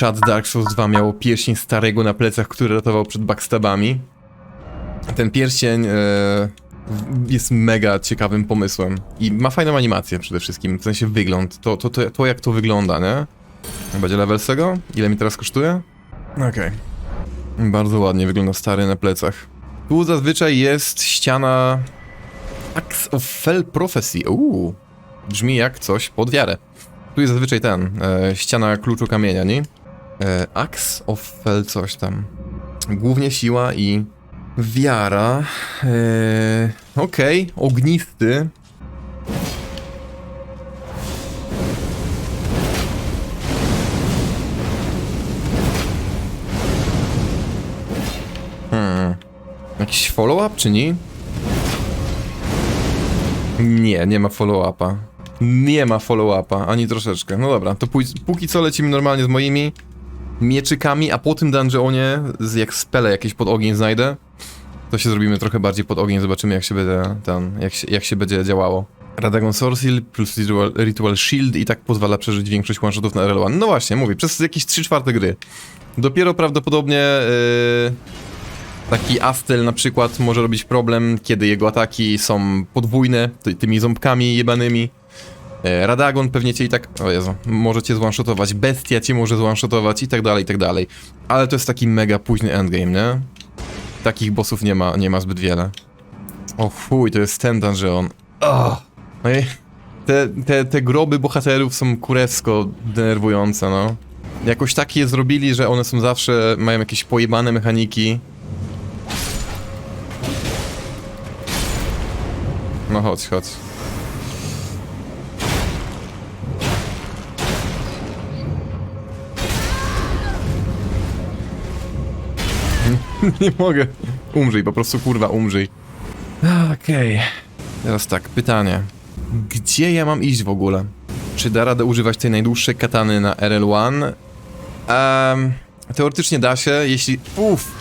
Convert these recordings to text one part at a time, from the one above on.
Chad Dark Souls 2 miało pierścień starego na plecach, który ratował przed backstabami. Ten pierścień e, jest mega ciekawym pomysłem i ma fajną animację przede wszystkim, w sensie wygląd, to, to, to, to jak to wygląda, nie? Będzie level z tego? Ile mi teraz kosztuje? Okej. Bardzo ładnie wygląda stary na plecach. Tu zazwyczaj jest ściana Axe of Fell Prophecy. Uuu, brzmi jak coś pod wiarę. Tu jest zazwyczaj ten, e, ściana kluczu kamienia, nie? E, Axe of Fell coś tam. Głównie siła i wiara. E, Okej, ognisty. Hmm. Jakiś follow-up czy nie? Nie, nie ma follow-upa. Nie ma follow-upa, ani troszeczkę. No dobra, to póki co lecimy normalnie z moimi mieczykami, a po tym dungeonie, jak spele jakieś pod ogień znajdę, to się zrobimy trochę bardziej pod ogień, zobaczymy jak się będzie jak się, jak się będzie działało. Radagon Sorceal plus Ritual, Ritual Shield i tak pozwala przeżyć większość one-shotów na RL1. No właśnie, mówię, przez jakieś 3 czwarte gry. Dopiero prawdopodobnie yy, taki Astel na przykład może robić problem, kiedy jego ataki są podwójne, ty, tymi ząbkami jebanymi. E, Radagon pewnie cię i tak, o Jezu, może cię zwanshotować, Bestia cię może zwanshotować i tak dalej, i tak dalej. Ale to jest taki mega późny endgame, nie? Takich bossów nie ma, nie ma zbyt wiele. O chuj, to jest ten dungeon. Oh. No i te, te, te groby bohaterów są kurewsko denerwujące, no. Jakoś tak je zrobili, że one są zawsze, mają jakieś pojebane mechaniki. No chodź, chodź. Nie mogę. Umrzyj, po prostu kurwa umrzyj. Okej. Teraz tak, pytanie. Gdzie ja mam iść w ogóle? Czy da radę używać tej najdłuższej katany na RL1? Um, teoretycznie da się, jeśli... Uff!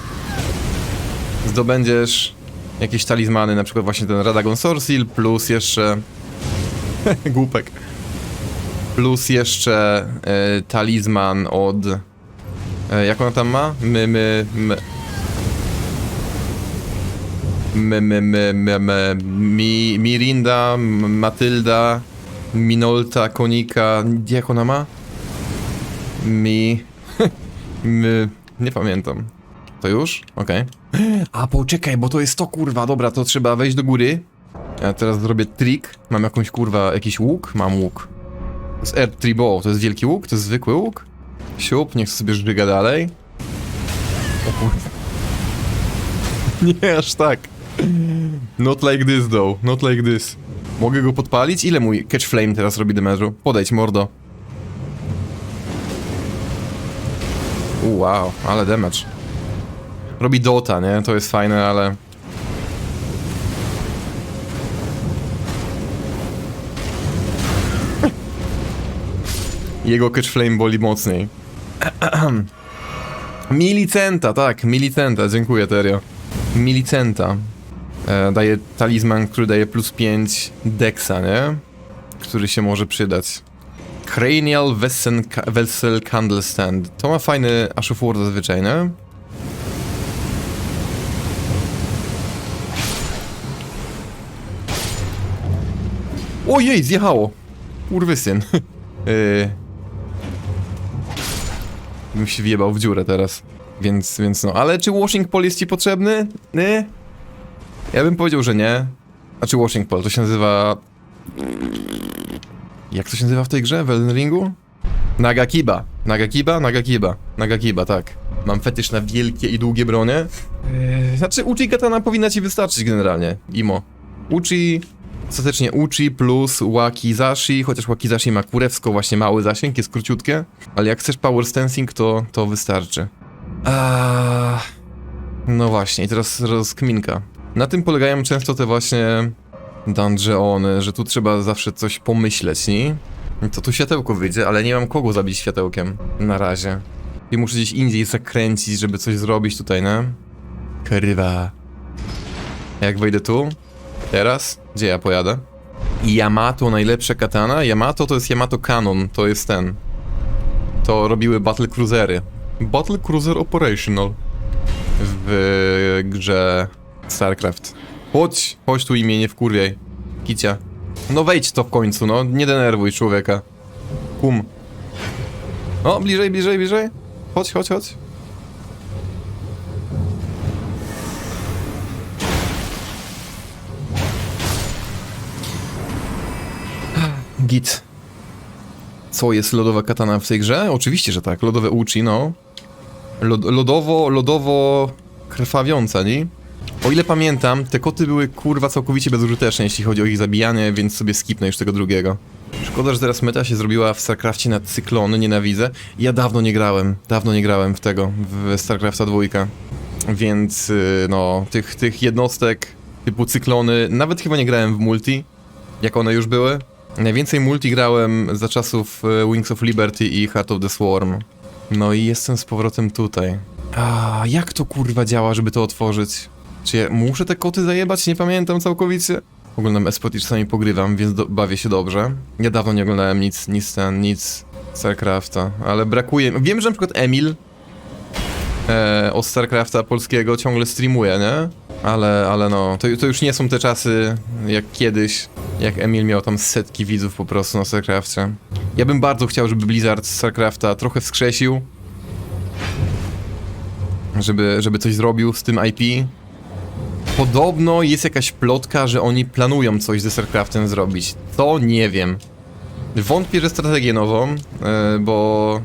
Zdobędziesz jakieś talizmany, na przykład właśnie ten Radagon Sorceal, plus jeszcze... Głupek. Plus jeszcze e, talizman od... E, jak ona tam ma? My, my, my... My, my, my, my, my, mi, Mirinda, Matylda, Minolta, Konika, jak ona ma? Mi... My... Nie pamiętam. To już? Okej. A poczekaj, bo to jest to kurwa, dobra, to trzeba wejść do góry. Ja teraz zrobię trik. Mam jakąś kurwa, jakiś łuk? Mam łuk. To jest R3 Bow, to jest wielki łuk? To jest zwykły łuk? Siup, niech sobie żryga dalej. O kurwa. Nie aż tak. Not like this though, not like this. Mogę go podpalić? Ile mój catch flame teraz robi damage'u? Podejdź, mordo. Wow, ale damage. Robi Dota, nie? To jest fajne, ale... Jego catch flame boli mocniej. Milicenta, tak, Milicenta, dziękuję Terio. Milicenta. E, daje talizman, który daje plus 5 dexa, nie? Który się może przydać. Cranial Vessel, Vessel Candle Stand. To ma fajny Ash of War zazwyczaj, nie? Ojej, zjechało! Kurwysyn. yy... Bym się wjebał w dziurę teraz. Więc, więc no. Ale czy washing pole jest ci potrzebny? Nie? Ja bym powiedział, że nie. A czy washing pole? To się nazywa... Jak to się nazywa w tej grze? W Elden Ringu? Nagakiba. Nagakiba? Nagakiba. Nagakiba, tak. Mam fetysz na wielkie i długie bronie. Eee, znaczy, Uchi Katana powinna ci wystarczyć generalnie. Imo. Uchi... Ostatecznie Uchi plus Wakizashi, chociaż Wakizashi ma kurewsko właśnie mały zasięg, jest króciutkie. Ale jak chcesz power stancing, to, to wystarczy. Aaaa... No właśnie, i teraz rozkminka. Na tym polegają często te właśnie dungeony, że tu trzeba zawsze coś pomyśleć, nie? To tu światełko wyjdzie, ale nie mam kogo zabić światełkiem. Na razie. I muszę gdzieś indziej zakręcić, żeby coś zrobić tutaj, nie? Krywa. Jak wejdę tu? Teraz? Gdzie ja pojadę? Yamato najlepsza katana? Yamato to jest Yamato Canon, to jest ten. to robiły Battle Cruisery. Battle Cruiser Operational w grze StarCraft. Chodź, chodź tu imię, nie wkurwiaj. Kicia. No wejdź to w końcu, no. Nie denerwuj człowieka. Kum. O, bliżej, bliżej, bliżej. Chodź, chodź, chodź. Git. Co jest lodowa katana w tej grze? Oczywiście, że tak. Lodowe uchi, no. Lod lodowo, lodowo krwawiąca, nie? O ile pamiętam, te koty były kurwa całkowicie bezużyteczne, jeśli chodzi o ich zabijanie, więc sobie skipnę już tego drugiego. Szkoda, że teraz meta się zrobiła w StarCraftie na cyklony, nienawidzę. Ja dawno nie grałem, dawno nie grałem w tego, w StarCrafta 2. Więc, y, no, tych, tych jednostek typu cyklony, nawet chyba nie grałem w multi, jak one już były. Najwięcej multi grałem za czasów y, Wings of Liberty i Heart of the Swarm. No i jestem z powrotem tutaj. A jak to kurwa działa, żeby to otworzyć? Czy ja muszę te koty zajebać? Nie pamiętam całkowicie. Oglądam espot i czasami pogrywam, więc do, bawię się dobrze. Ja dawno nie oglądałem nic, nic ten, nic StarCrafta, ale brakuje... Wiem, że na przykład Emil e, od StarCrafta polskiego ciągle streamuje, nie? Ale, ale no, to, to już nie są te czasy jak kiedyś, jak Emil miał tam setki widzów po prostu na StarCrafcie. Ja bym bardzo chciał, żeby Blizzard StarCrafta trochę wskrzesił. Żeby, żeby coś zrobił z tym IP. Podobno jest jakaś plotka, że oni planują coś ze StarCraftem zrobić. To nie wiem. Wątpię, że strategię nową, e, bo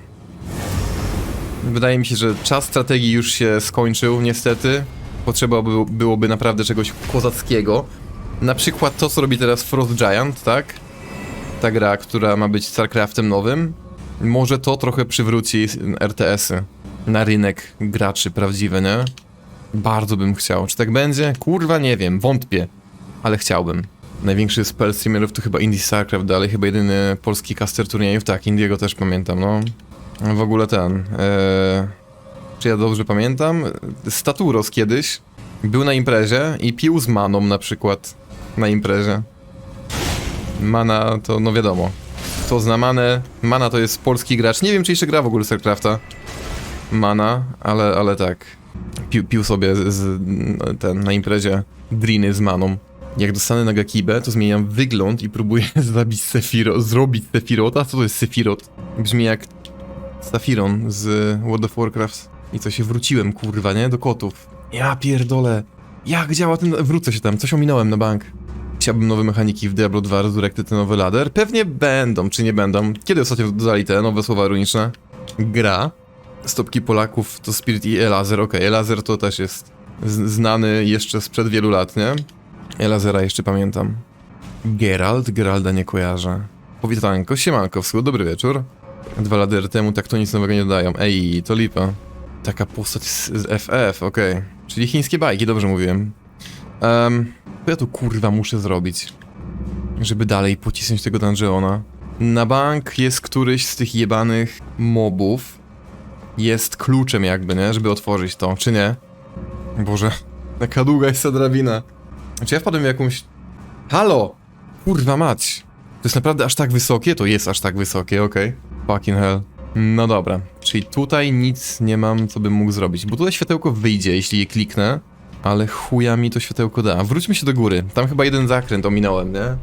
wydaje mi się, że czas strategii już się skończył, niestety. Potrzeba by, byłoby naprawdę czegoś kozackiego. Na przykład to, co robi teraz Frost Giant, tak? Ta gra, która ma być StarCraftem nowym. Może to trochę przywróci RTS-y na rynek graczy prawdziwy, nie? Bardzo bym chciał. Czy tak będzie? Kurwa, nie wiem, wątpię. Ale chciałbym. Największy spell streamerów to chyba Indie StarCraft, dalej chyba jedyny polski caster turniejów. Tak, Indiego też pamiętam, no. W ogóle ten... Eee, czy ja dobrze pamiętam? Staturos kiedyś był na imprezie i pił z Maną na przykład. Na imprezie. Mana to, no wiadomo. To zna Manę. Mana to jest polski gracz. Nie wiem, czy jeszcze gra w ogóle StarCrafta. Mana, ale, ale tak. Pił, pił sobie z, z, ten, na imprezie driny z Maną. Jak dostanę na Gakibę, to zmieniam wygląd i próbuję zabić Sefiro, zrobić Sefirota. Co to jest Sefirot? Brzmi jak Safiron z World of Warcraft. I co się wróciłem, kurwa, nie? Do kotów. Ja pierdolę. Jak działa ten... Wrócę się tam, coś ominąłem na bank. Chciałbym nowe mechaniki w Diablo 2, Resurrected ten nowy ladder. Pewnie będą, czy nie będą. Kiedy ostatnio dodali te nowe słowa runiczne? Gra. Stopki Polaków to Spirit i Elazer. Okej, Elazer to też jest znany jeszcze sprzed wielu lat, nie? Elazera jeszcze pamiętam. Geralt? Geralda nie kojarzę. Powitanko, siemanko, wschód, dobry wieczór. Dwa ladery temu tak to nic nowego nie dodają. Ej, to lipa. Taka postać z, FF, okej. Czyli chińskie bajki, dobrze mówiłem. Um, co ja tu kurwa muszę zrobić? Żeby dalej pocisnąć tego dungeona. Na bank jest któryś z tych jebanych mobów. Jest kluczem jakby, nie? Żeby otworzyć to, czy nie? Boże, jaka długa jest ta drabina. Czy ja wpadłem w jakąś... Halo! Kurwa mać! To jest naprawdę aż tak wysokie? To jest aż tak wysokie, okej. Fucking hell. No dobra, czyli tutaj nic nie mam, co bym mógł zrobić. Bo tutaj światełko wyjdzie, jeśli je kliknę. Ale chuja mi to światełko da. Wróćmy się do góry. Tam chyba jeden zakręt ominąłem, nie?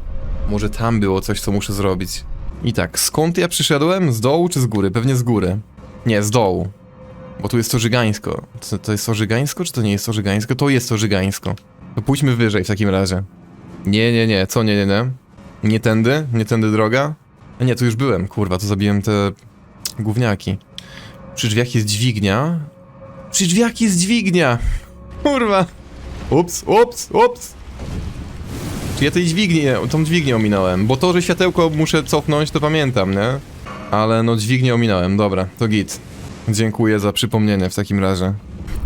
Może tam było coś, co muszę zrobić. I tak, skąd ja przyszedłem? Z dołu czy z góry? Pewnie z góry. Nie, z dołu. Bo tu jest to żygańsko. To, to jest to żygańsko, czy to nie jest to żygańsko? To jest to żygańsko. To pójdźmy wyżej w takim razie. Nie, nie, nie, co nie, nie, nie? Nie tędy? Nie tędy droga? A nie, tu już byłem, kurwa, to zabiłem te gówniaki. Przy drzwiach jest dźwignia. Przy drzwiach jest dźwignia! Kurwa! Ups, ups, ups! Czy ja tej dźwignię, tą dźwignię ominąłem? Bo to, że światełko muszę cofnąć, to pamiętam, nie? Ale no dźwignię ominąłem, dobra, to git. Dziękuję za przypomnienie w takim razie.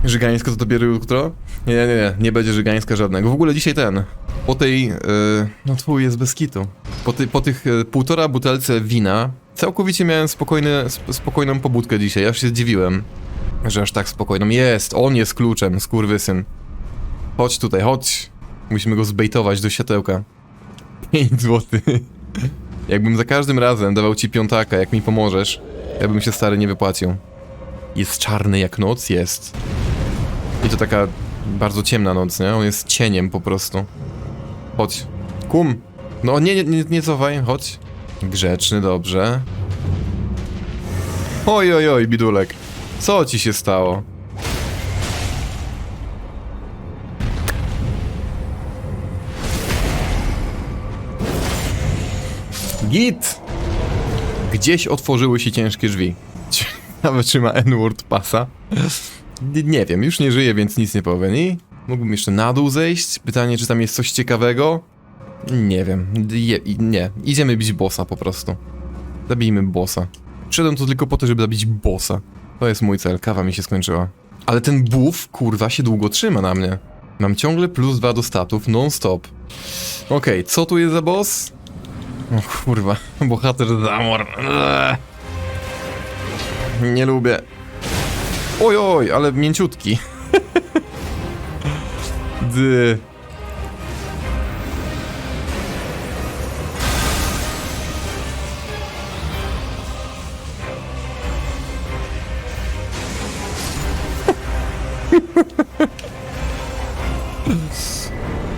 Żygańsko to dopiero jutro? Nie, nie, nie, nie będzie żygańska żadnego. W ogóle dzisiaj ten, po tej, yy, no twój jest bez kitu. Po, ty, po tych yy, półtora butelce wina, całkowicie miałem spokojny, sp spokojną pobudkę dzisiaj, aż się zdziwiłem, że aż tak spokojną. Jest, on jest kluczem, skurwysyn. Chodź tutaj, chodź. Musimy go zbejtować do światełka. 5 zł. Jakbym za każdym razem dawał ci piątaka, jak mi pomożesz, Ja bym się stary nie wypłacił. Jest czarny jak noc? Jest. I to taka bardzo ciemna noc, nie? On jest cieniem po prostu. Chodź. Kum. No nie, nie, nie, nie cofaj, chodź. Grzeczny, dobrze. Oj, oj, oj, bidulek. Co ci się stało? Git! Gdzieś otworzyły się ciężkie drzwi. Ciekawe, czy ma N-word pasa. Nie, wiem, już nie żyje, więc nic nie powiem. I mógłbym jeszcze na dół zejść. Pytanie, czy tam jest coś ciekawego? Nie wiem. Je, nie. Idziemy bić bossa po prostu. Zabijmy bossa. Przyszedłem tu tylko po to, żeby zabić bossa. To jest mój cel. Kawa mi się skończyła. Ale ten buff, kurwa, się długo trzyma na mnie. Mam ciągle plus dwa do statów, non-stop. Okej, co tu jest za boss? Kurwa, bohater Zamor. Nie lubię. Oj, oj, ale mięciutki. Dy.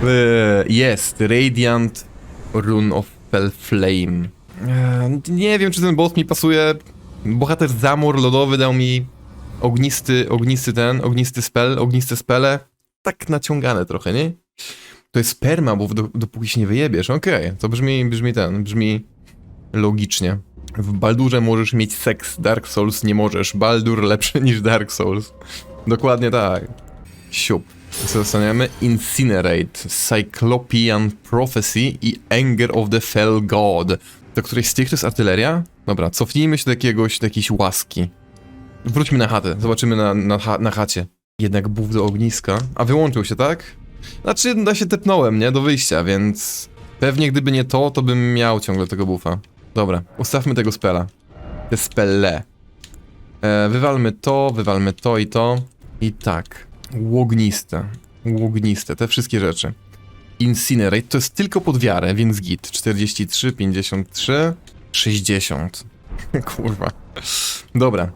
Jest, Radiant Rune of Fell Flame. Eee, Nie wiem, czy ten boss mi pasuje. Bohater Zamor lodowy dał mi ognisty, ognisty ten, ognisty spell, ogniste spele. Tak naciągane trochę, nie? To jest perma, bo do, dopóki się nie wyjebiesz. Okej, to brzmi, brzmi ten, brzmi logicznie. W Baldurze możesz mieć seks, Dark Souls nie możesz. Baldur lepszy niż Dark Souls. Dokładnie tak. Siup. Co dostaniemy? Incinerate, Cyclopean Prophecy i Anger of the Fell God. Do której z tych to jest artyleria? Dobra, cofnijmy się do jakiegoś, do jakiejś łaski. Wróćmy na chatę, zobaczymy na, na, na chacie. Jednak buff do ogniska. A wyłączył się, tak? Znaczy, da się tepnąłem, nie? Do wyjścia, więc... Pewnie gdyby nie to, to bym miał ciągle tego buffa. Dobra, ustawmy tego spela. Te spelle. E, wywalmy to, wywalmy to i to. I tak. Łogniste. Łogniste, te wszystkie rzeczy. Incinerate to jest tylko pod wiarę, więc git. 43, 53, 60. Kurwa. Dobra.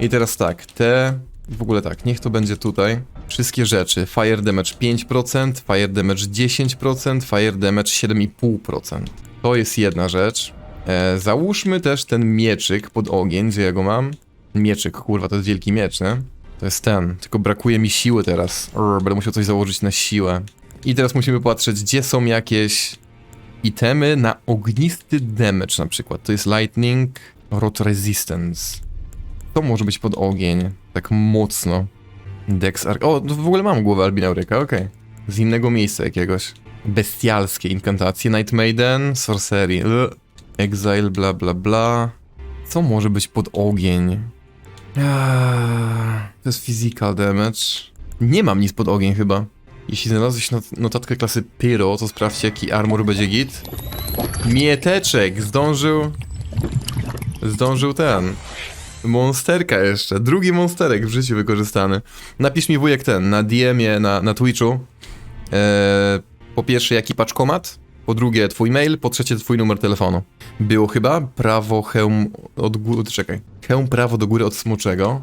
I teraz tak, te... W ogóle tak, niech to będzie tutaj. Wszystkie rzeczy. Fire damage 5%, fire damage 10%, fire damage 7,5%. To jest jedna rzecz. E, załóżmy też ten mieczyk pod ogień, gdzie ja go mam. Mieczyk, kurwa, to jest wielki miecz, nie? To jest ten, tylko brakuje mi siły teraz. Urr, będę musiał coś założyć na siłę. I teraz musimy patrzeć, gdzie są jakieś itemy na ognisty damage na przykład. To jest lightning, rot resistance. To może być pod ogień, tak mocno. Dex Arc. O, w ogóle mam głowę Albinauryka, okej. Z innego miejsca jakiegoś. Bestialskie inkantacje, Night Maiden, Sorcery, l, Exile, bla bla bla. Co może być pod ogień? Aaaa, To jest physical damage. Nie mam nic pod ogień chyba. Jeśli znalazłeś not notatkę klasy Pyro, to sprawdźcie jaki armor będzie git. Mieteczek zdążył... Zdążył ten. Monsterka jeszcze. Drugi monsterek w życiu wykorzystany. Napisz mi wujek ten, na DM-ie, na, na Twitchu. Eee, po pierwsze jaki paczkomat, po drugie twój mail, po trzecie twój numer telefonu. Było chyba prawo hełm od góry, czekaj. Hełm prawo do góry od smoczego.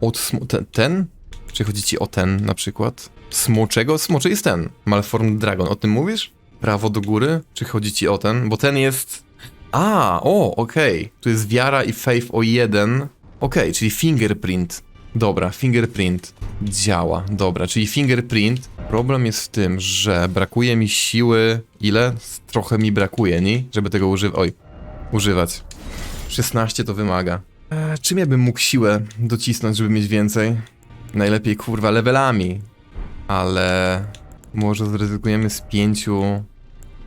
Od smo ten, ten? Czy chodzi ci o ten na przykład? Smoczego? Smoczy jest ten. Malformed Dragon, o tym mówisz? Prawo do góry? Czy chodzi ci o ten? Bo ten jest... A, o, okej. Tu jest wiara i faith o jeden. Okej, czyli fingerprint. Dobra, fingerprint działa. Dobra, czyli fingerprint. Problem jest w tym, że brakuje mi siły. Ile? Trochę mi brakuje, nie? Żeby tego używać. Oj, używać. 16 to wymaga. Eee, czym ja bym mógł siłę docisnąć, żeby mieć więcej? Najlepiej kurwa levelami. Ale może zrezygnujemy z pięciu.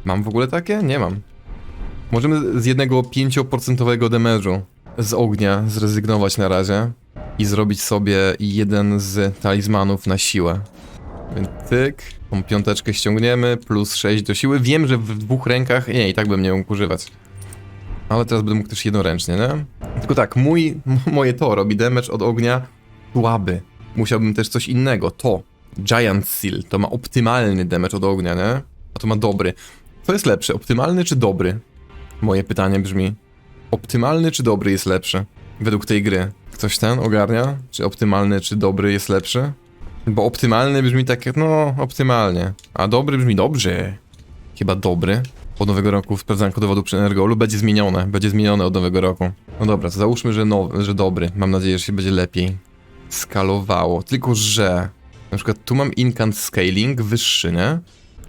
Mam w ogóle takie? Nie mam. Możemy z jednego 5% damage'u z ognia zrezygnować na razie i zrobić sobie jeden z talizmanów na siłę. Więc tyk, tą piąteczkę ściągniemy, plus 6 do siły. Wiem, że w dwóch rękach, nie, i tak bym nie mógł używać. Ale teraz będę mógł też jednoręcznie, nie? Tylko tak, mój, moje to robi damage od ognia słaby. Musiałbym też coś innego, to. Giant Seal, to ma optymalny damage od ognia, nie? A to ma dobry. Co jest lepsze, optymalny czy dobry? Moje pytanie brzmi. Optymalny czy dobry jest lepszy? według tej gry? Ktoś ten ogarnia? Czy optymalny, czy dobry jest lepszy? Bo optymalny brzmi tak, no, optymalnie. A dobry brzmi dobrze. Chyba dobry. Od nowego roku sprawdzanko dowodu przy Energolu będzie zmienione. Będzie zmienione od nowego roku. No dobra, to załóżmy, że, nowy, że dobry. Mam nadzieję, że się będzie lepiej skalowało. Tylko, że na przykład tu mam incant scaling wyższy, nie?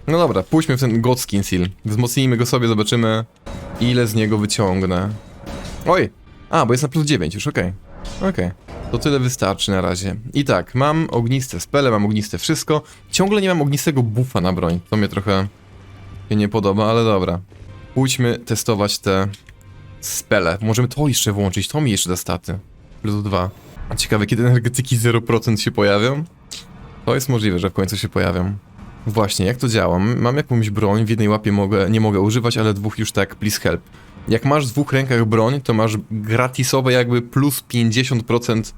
No dobra, pójdźmy w ten God Skin Seal. Wzmocnijmy go sobie, zobaczymy ile z niego wyciągnę. Oj! A, bo jest na plus 9 już, okej. Okej. To tyle wystarczy na razie. I tak, mam ogniste spele, mam ogniste wszystko. Ciągle nie mam ognistego buffa na broń. To mnie trochę się nie podoba, ale dobra. Pójdźmy testować te spele. Możemy to jeszcze włączyć, to mi jeszcze da staty. Plus 2. A ciekawe, kiedy energetyki 0% się pojawią? To jest możliwe, że w końcu się pojawią. Właśnie, jak to działa? Mam jakąś broń, w jednej łapie mogę, nie mogę używać, ale dwóch już tak, please help. Jak masz w dwóch rękach broń, to masz gratisowe jakby plus 50%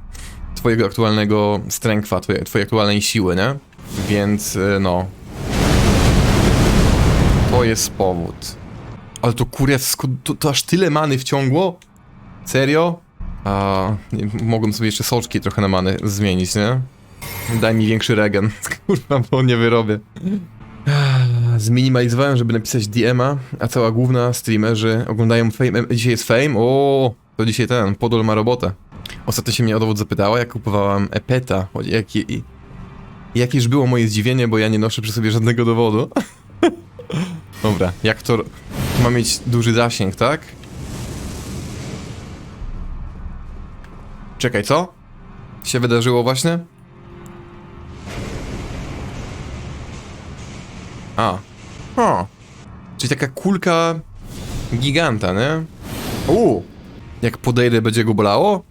twojego aktualnego strength'a, twojej, twojej aktualnej siły, nie? Więc, y, no. To jest powód. Ale to kurewsko, to, to aż tyle many wciągło? Serio? A, nie, mogłem sobie jeszcze soczki trochę na many zmienić, nie? Daj mi większy regen. Kurwa, bo nie wyrobię. Zminimalizowałem, żeby napisać DM-a, a cała główna streamerzy oglądają fame. Dzisiaj jest fame? O, to dzisiaj ten, Podol ma robotę. Ostatnio się mnie o dowód zapytała, jak kupowałam Epeta. Jakie, jakież było moje zdziwienie, bo ja nie noszę przy sobie żadnego dowodu. Dobra, jak to... Ma mieć duży zasięg, tak? Czekaj, co? Się wydarzyło właśnie? A. O. Czyli taka kulka giganta, nie? U. Jak podejdę, będzie go bolało?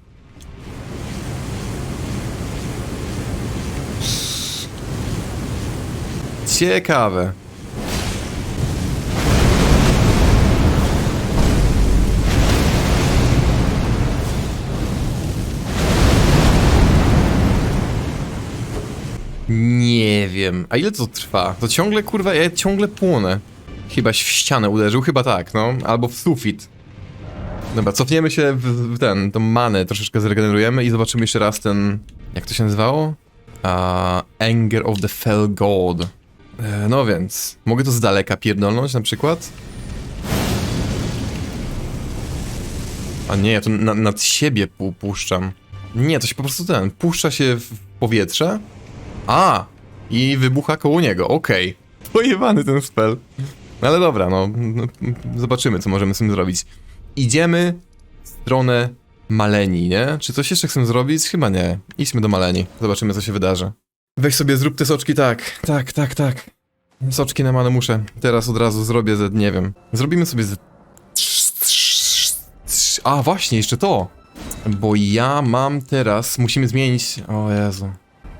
Ciekawe. Nie wiem. A ile to trwa? To ciągle, kurwa, ja ciągle płonę. Chybaś w ścianę uderzył, chyba tak, no. Albo w sufit. Dobra, cofniemy się w, w ten, tą manę troszeczkę zregenerujemy i zobaczymy jeszcze raz ten... Jak to się nazywało? A, Anger of the Fell God. E, no więc, mogę to z daleka pierdolnąć na przykład? A nie, ja to na, nad siebie pu puszczam. Nie, to się po prostu ten, puszcza się w powietrze. A! I wybucha koło niego, okej. Pojebany ten spell. Ale dobra, no, no, zobaczymy, co możemy z tym zrobić. Idziemy w stronę Maleni, nie? Czy coś jeszcze chcemy zrobić? Chyba nie. Idźmy do Maleni, zobaczymy, co się wydarzy. Weź sobie, zrób te soczki tak. Tak, tak, tak. Soczki na manę muszę. Teraz od razu zrobię ze, nie wiem. Zrobimy sobie z... A, właśnie, jeszcze to. Bo ja mam teraz, musimy zmienić... O Jezu.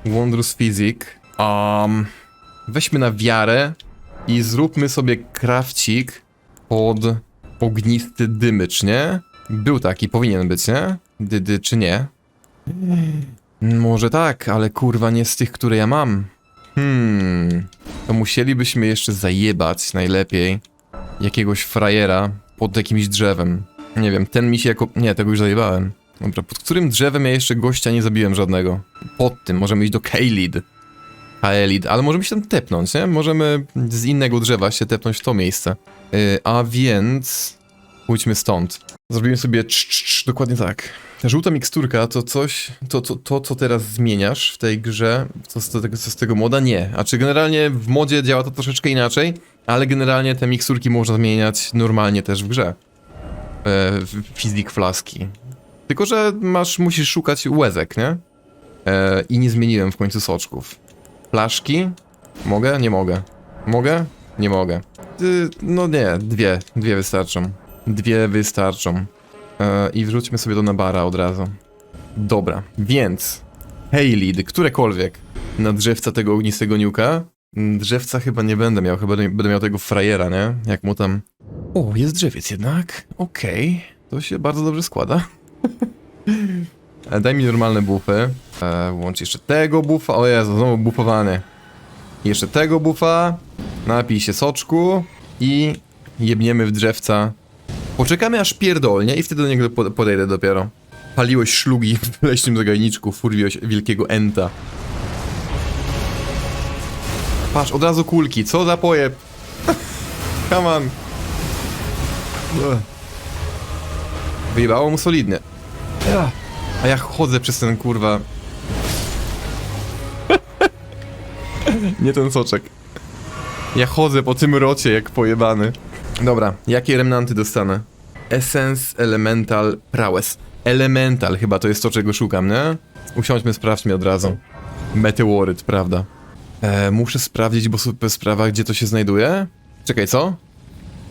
Wondrous Physic. Um, weźmy na wiarę i zróbmy sobie krawcik pod ognisty dymycz, nie? Był taki, powinien być, nie? Dydy, czy nie? Może tak, ale kurwa nie z tych, które ja mam. Hmm. To musielibyśmy jeszcze zajebać najlepiej jakiegoś frajera pod jakimś drzewem. Nie wiem, ten mi się jako... Nie, tego już zajebałem. Dobra, pod którym drzewem ja jeszcze gościa nie zabiłem żadnego? Pod tym, możemy iść do Kaelid. Kaelid, ale możemy się tam tepnąć, nie? Możemy z innego drzewa się tepnąć w to miejsce. Yy, a więc... Pójdźmy stąd. Zrobimy sobie cz, cz, cz, dokładnie tak. Ta żółta miksturka to coś, to, to, to co teraz zmieniasz w tej grze, co z, tego, co z tego moda, nie. A czy generalnie w modzie działa to troszeczkę inaczej, ale generalnie te miksturki można zmieniać normalnie też w grze. E, fizik flaski. Tylko, że masz, musisz szukać łezek, nie? E, I nie zmieniłem w końcu soczków. Flaszki? Mogę? Nie mogę. Mogę? Nie mogę. Y, no nie, dwie. Dwie wystarczą. Dwie wystarczą. E, I wrzućmy sobie to na bara od razu. Dobra, więc... Haylid, którekolwiek na drzewca tego ognistego niuka. Drzewca chyba nie będę miał, chyba będę miał tego frajera, nie? Jak mu tam... O, jest drzewiec jednak. Okej. To się bardzo dobrze składa. E, Daj mi normalne buffy. E, włącz jeszcze tego buffa. O Jezu, znowu buffowany. Jeszcze tego buffa. Napij się soczku. I jebniemy w drzewca. Poczekamy aż pierdolnie i wtedy do niego po- podejdę dopiero. Paliłeś szlugi w leśnym zagajniczku, furwiłeś wielkiego enta. Patrz, od razu kulki, co za pojeb. Come on. Wyjebało mu solidnie. Ja. A ja chodzę przez ten kurwa... Nie ten soczek. Ja chodzę po tym rocie jak pojebany. Dobra, jakie remnanty dostanę? Essence Elemental Prowess. Elemental chyba to jest to, czego szukam, nie? Usiądźmy, sprawdźmy od razu. Meteoryt, prawda? E, muszę sprawdzić, bo super sprawa, gdzie to się znajduje? Czekaj, co?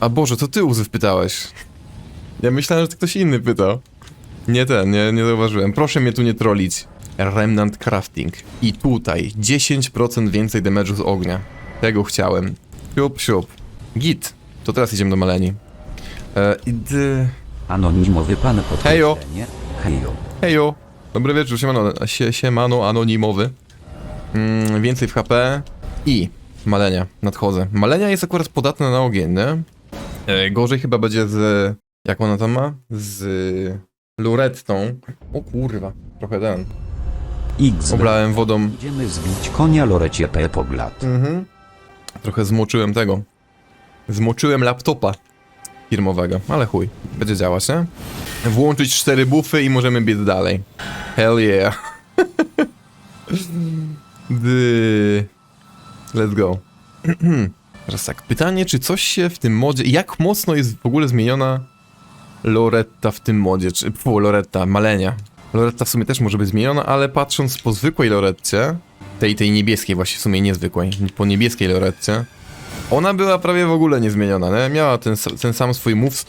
A Boże, to ty Uzyw pytałeś. Ja myślałem, że to ktoś inny pytał. Nie ten, nie, nie zauważyłem. Proszę mnie tu nie trolić. Remnant Crafting. I tutaj 10% więcej damage'u z ognia. Tego chciałem. Siup, siup. Git. To teraz idziemy do Maleni. E. Anonimowy pan Hejo. podkreślenie. Hejo. Hejo. Dobry wieczór, siemano, sie, siemano anonimowy. Mm, więcej w HP i malenia, nadchodzę. Malenia jest akurat podatna na ogień, nie? E, gorzej chyba będzie z... jak ona tam ma? Z... Lurettą. O kurwa, trochę ten. X. Oblałem wodą. Idziemy zbić konia lorecie P poglad. Mhm. Trochę zmoczyłem tego. Zmoczyłem laptopa firmowego, ale chuj, będzie działać, nie? Włączyć cztery bufy i możemy biec dalej. Hell yeah. Dy. Let's go. Teraz tak, pytanie, czy coś się w tym modzie... Jak mocno jest w ogóle zmieniona Loretta w tym modzie, czy... Fu, Loretta, Malenia. Loretta w sumie też może być zmieniona, ale patrząc po zwykłej Loretcie, tej, tej niebieskiej właśnie, w sumie niezwykłej, po niebieskiej Loretcie, ona była prawie w ogóle niezmieniona, nie? Miała ten, ten sam swój moves...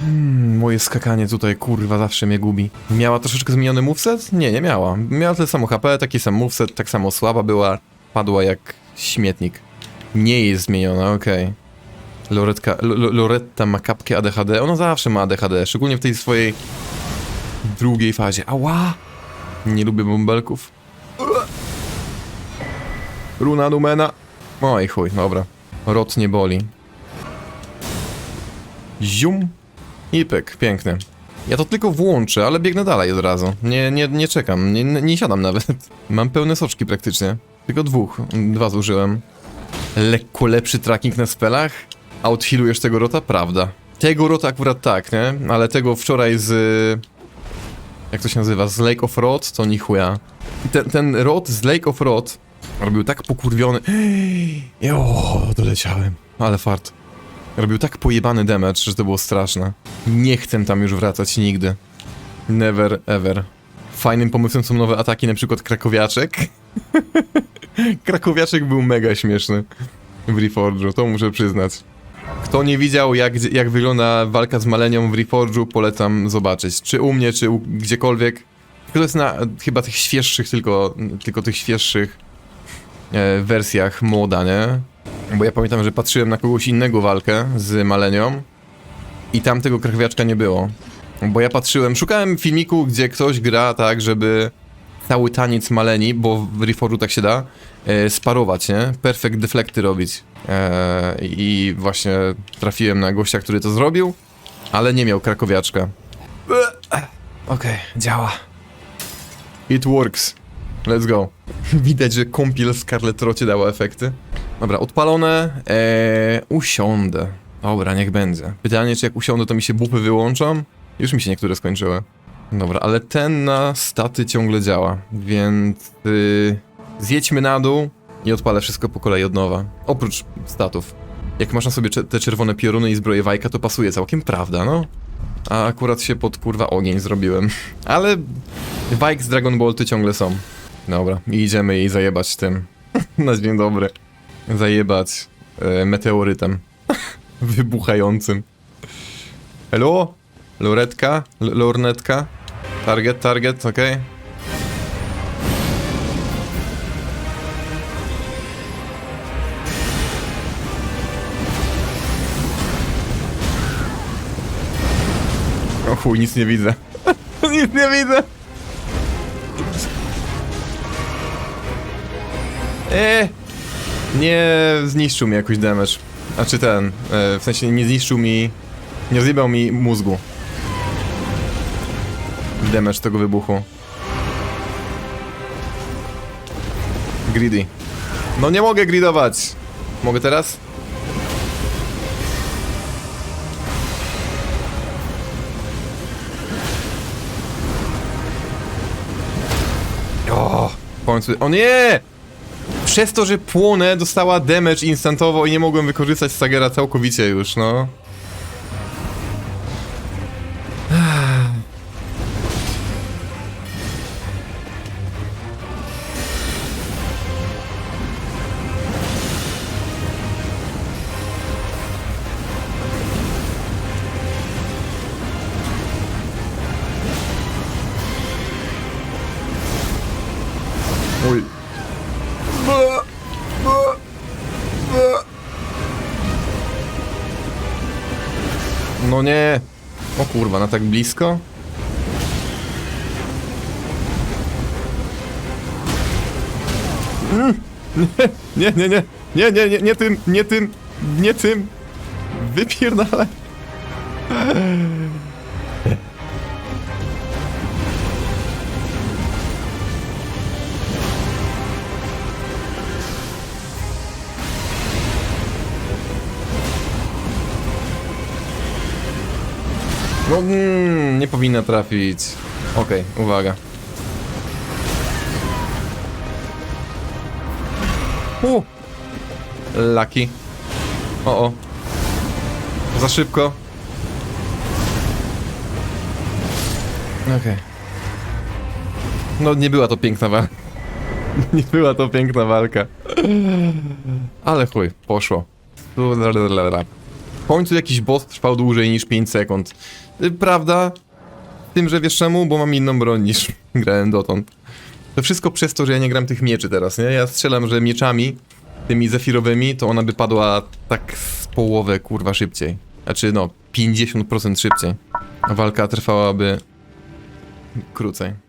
Hmm, moje skakanie tutaj, kurwa, zawsze mnie gubi. Miała troszeczkę zmieniony moveset? Nie, nie miała. Miała tyle samo HP, taki sam moveset, tak samo słaba była, padła jak śmietnik. Nie jest zmieniona, okej. Loretka, Loretta ma kapkę ADHD, ona zawsze ma ADHD, szczególnie w tej swojej drugiej fazie. Ała! Nie lubię bąbelków. Runa Numena. Oj chuj, dobra. Rot nie boli. Zium. I pyk, piękny. Ja to tylko włączę, ale biegnę dalej od razu. Nie, nie, nie czekam, nie, nie siadam nawet. Mam pełne soczki praktycznie. Tylko dwóch, dwa zużyłem. Lekko lepszy tracking na spelach? Outhealujesz tego rota? Prawda. Tego rota akurat tak, nie? Ale tego wczoraj z... Jak to się nazywa? Z Lake of Rot? To ni chuja. Ten, ten rot z Lake of Rot robił tak pokurwiony... Jo, doleciałem. Ale fart. Robił tak pojebany damage, że to było straszne. Nie chcę tam już wracać nigdy. Never ever. Fajnym pomysłem są nowe ataki, na przykład krakowiaczek. krakowiaczek był mega śmieszny w Reforge'u, to muszę przyznać. Kto nie widział, jak, jak wygląda walka z malenią w Reforge'u, polecam zobaczyć. Czy u mnie, czy u, gdziekolwiek. To jest na chyba tych świeższych, tylko, tylko tych świeższych e, wersjach moda, nie? Bo ja pamiętam, że patrzyłem na kogoś innego walkę z malenią i tam tego krakowiaczka nie było. Bo ja patrzyłem, szukałem filmiku, gdzie ktoś gra tak, żeby cały taniec maleni, bo w Reforge'u tak się da, e, sparować, nie? Perfect deflekty robić. E, I właśnie trafiłem na gościa, który to zrobił, ale nie miał krakowiaczka. Okej, działa. It works. Let's go. Widać, że kąpiel w Scarlet Rocie dała efekty. Dobra, odpalone. Eee, usiądę. Dobra, niech będzie. Pytanie, czy jak usiądę, to mi się bupy wyłączą? Już mi się niektóre skończyły. Dobra, ale ten na staty ciągle działa, więc yy, zjedźmy na dół i odpalę wszystko po kolei od nowa. Oprócz statów. Jak masz na sobie te czerwone pioruny i zbroję wajka, to pasuje całkiem, prawda, no? A akurat się pod kurwa ogień zrobiłem. Ale wajk z Dragon Ball ciągle są. Dobra, idziemy jej zajebać tym. na dzień dobry. Zajebać e, meteorytem. Wybuchającym. Hello? Loretka? L- lornetka? Target, target, okej. O chuj, nic nie widzę. nic nie widzę. Eee, nie zniszczył mi jakoś damage. Znaczy ten, e, w sensie nie zniszczył mi, nie zjebał mi mózgu. Damage tego wybuchu. Greedy. No nie mogę gridować! Mogę teraz? O, końcu. O nie! Przez to, że płonę, dostała damage instantowo i nie mogłem wykorzystać Sagera całkowicie już, no. No nie. O kurwa, na tak blisko? Mm, Nie, nie, nie, nie, nie, nie, nie tym, nie tym, nie tym. Wypierdalaj. No, mm, nie powinna trafić. Okej, uwaga. U! Lucky. O, o. Za szybko. Okej. No, nie była to piękna walka. Nie była to piękna walka. Ale chuj, poszło. W końcu jakiś boss trwał dłużej niż 5 sekund. Y, Prawda? Tym, że wiesz czemu? Bo mam inną broń niż grałem dotąd. To wszystko przez to, że ja nie gram tych mieczy teraz, nie? Ja strzelam, że mieczami, tymi zefirowymi, to ona by padła tak z połowę, kurwa, szybciej. Znaczy, no, 50% szybciej. A walka trwałaby krócej.